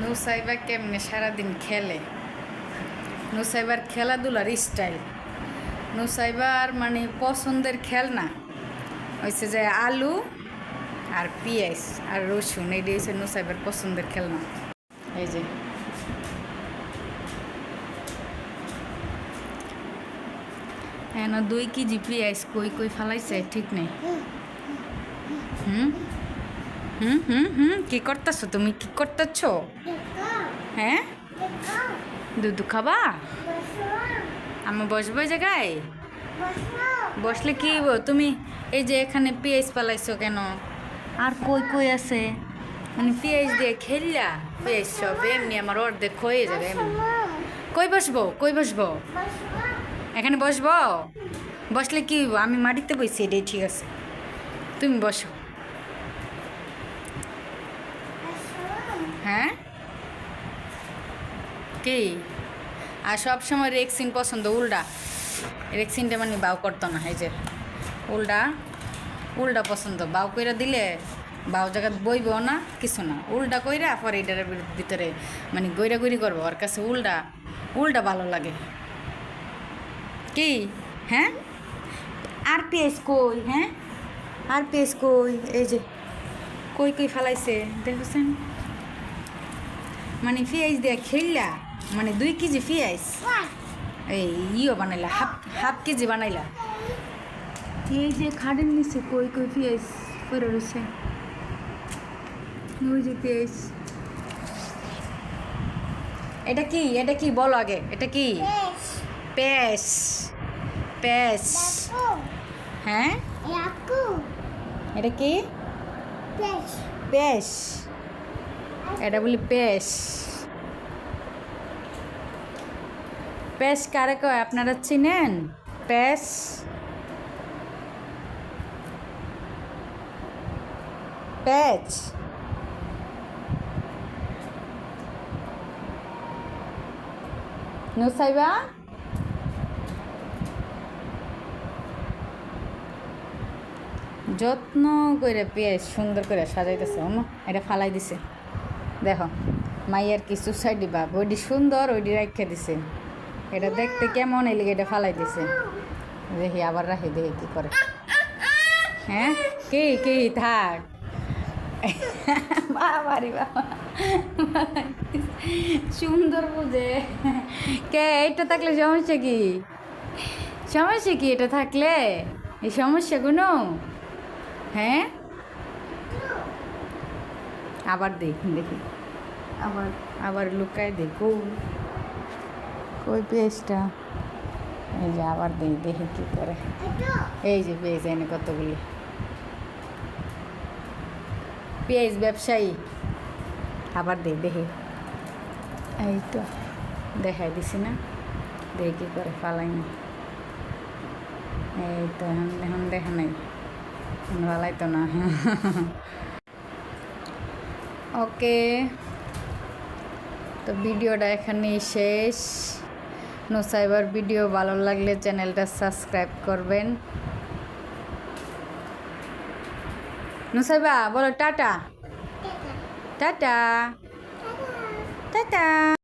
নুসাইবা কেমনে সারাদিন খেলে। নু নুসাইবার খেলাধুলার স্টাইল নুসাইবার মানে পছন্দের খেলনা। হয়েছে যে আলু আর পেঁয়াজ আর রসুন এইটা হচ্ছে নুসাইবার পছন্দের খেলনা। এই যে। হ্যাঁ না দুই কেজি পেঁয়াজ কই কই ফালাইছে ঠিক নেই। হুম? হুম হুম হুম, কি করতেছো? তুমি কি করতেছ? হ্যাঁ? দুধ খাবা? আমি বসবো জায়গায়? বসলে কি তুমি এই যে এখানে পেঁয়াজ পালাইছো কেন? আর কই কই আছে? মানে পেঁয়াজ দিয়ে খেললা? পেঁয়াজ সব এমনি আমার অর্ধেক হয়ে যাবে কই বসবো? কই বসবো? এখানে বসবো? বসলে কি আমি মাটিতে বসছি এটাই ঠিক আছে। তুমি বসো। হ্যাঁ? কি? আর সব সময় রেক্সিন পছন্দ, উল্টা। রেক্সিনটা মানে বাউ করতো না, এই যে। উল্টা উল্টা পছন্দ। বাউ কইরা দিলে বাউ জায়গা বইব না, কিছু না। উল্টা কইরা পরে এটার ভিতরে মানে গৈরা গৈরি করব। ওর কাছে উল্টা উল্টা ভালো লাগে। কি? হ্যাঁ? আর পেঁয়াজ কই হ্যাঁ? আর পেঁয়াজ কই, এই যে। কই কই ফেলাইছে? দেখছেন? মানে পেঁয়াজ দিয়ে খেললা মানে দুই কেজি পেঁয়াজ এই ইও বানাইলা হাফ হাফ কেজি বানাইলা। এই যে খাড়ের নিচে কই কই পেঁয়াজ পরে রয়েছে। ওই যে পেঁয়াজ এটা কি এটা কি বলো আগে এটা কি? পেঁয়াজ পেঁয়াজ হ্যাঁ? এটা কি? পেঁয়াজ এটা বলি পেশ পেশ কারে কয়? আপনারা চিনেন? পেশ পেচ নুসাইবা যত্ন করে পেঁয়াজ সুন্দর করে সাজাইতেছে এটা ফালাই দিছে। দেখো, মাইয়ার কি সুসাইডি বাপ ওইটি সুন্দর ওইটি রাখে দিছে। এটা দেখতে কেমন এলিগে এটা ফালাই দিছে। দেখি, আবার রাখি, দেখি কি করে। হ্যাঁ? কি কি, থাক। বাবারি বাবা। সুন্দর বুঝে। কে, এইটা থাকলে সমস্যা কি? সমস্যা কি, এটা থাকলে? এই সমস্যা কোনো? হ্যাঁ? আবার দেখি দেখি আবার আবার লুকায় দেখো। কই পেঁয়াজটা এই যে আবার দেখি দেখি কী করে। এই যে পেঁয়াজ এনে কতগুলি। পেঁয়াজ ব্যবসায়ী। আবার দেখ, দেখি। এই তো, দেখাই দিছি না। দেখি কী করে ফালাই এই তো, এখন এখন দেখা নাই। ফালাই তো না। ওকে। তো ভিডিওটা এখানেই শেষ। নোসাইবার ভিডিও ভালো লাগলে চ্যানেলটা সাবস্ক্রাইব করবেন। নোসাইবা বলো টাটা। টাটা। টাটা।